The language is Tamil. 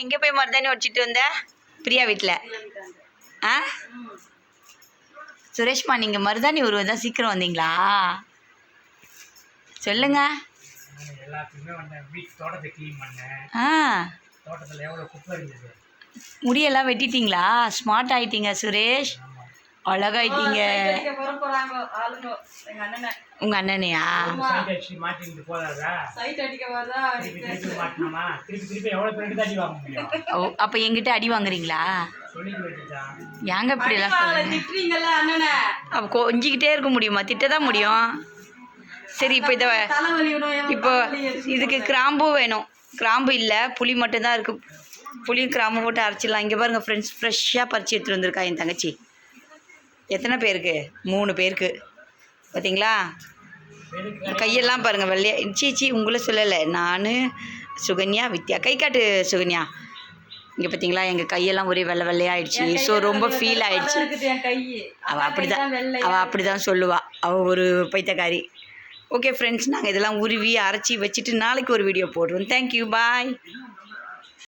எங்கே போய் மருதாணி உடச்சிட்டு வந்த? பிரியா வீட்டில் ஆ? சுரேஷ்மா நீங்கள் மருதாணி உருவம் தான் சீக்கிரம் வந்தீங்களா? சொல்லுங்க. ஆ. முடியெல்லாம் வெட்டிட்டீங்களா? ஸ்மார்ட் ஆயிட்டீங்க சுரேஷ். அழகாயிட்டீங்க. வர போறாங்க ஆளுங்க எங்க அண்ணனை. உங்கள் அண்ணனையா? அப்போ எங்கிட்ட அடி வாங்குறீங்களா? ஏங்க இப்படி எல்லாம் கொஞ்சிக்கிட்டே இருக்க முடியுமா? திட்ட தான் முடியும். சரி இப்போ இதை இப்போ இதுக்கு கிராம்பு வேணும். கிராம்பு இல்லை புளி மட்டும்தான் இருக்குது புளி கிராம்பு போட்டு அரைச்சிடலாம். இங்கே பாருங்கள் ஃப்ரெண்ட்ஸ் ஃப்ரெஷ்ஷாக பறித்து எடுத்துகிட்டு வந்திருக்கா என் தங்கச்சி. எத்தனை பேருக்கு? மூணு பேருக்கு. பார்த்தீங்களா கையெல்லாம் பாருங்கள் வெள்ளையா. சீச்சி உங்களை சொல்லலை. நான் சுகன்யா வித்யா. கை காட்டு சுகன்யா. இங்கே பார்த்தீங்களா எங்கள் கையெல்லாம் ஒரே வெள்ளை வெள்ளையாயிடுச்சு ஸோ ரொம்ப ஃபீல் ஆயிடுச்சு. அவள் அப்படி தான் அவள் அப்படி தான் சொல்லுவாள் அவள் ஒரு பைத்தியக்காரி. ஓகே ஃப்ரெண்ட்ஸ் நாங்கள் இதெல்லாம் உருவி அரைச்சி வச்சுட்டு நாளைக்கு ஒரு வீடியோ போடுவோம் தேங்க்யூ பாய்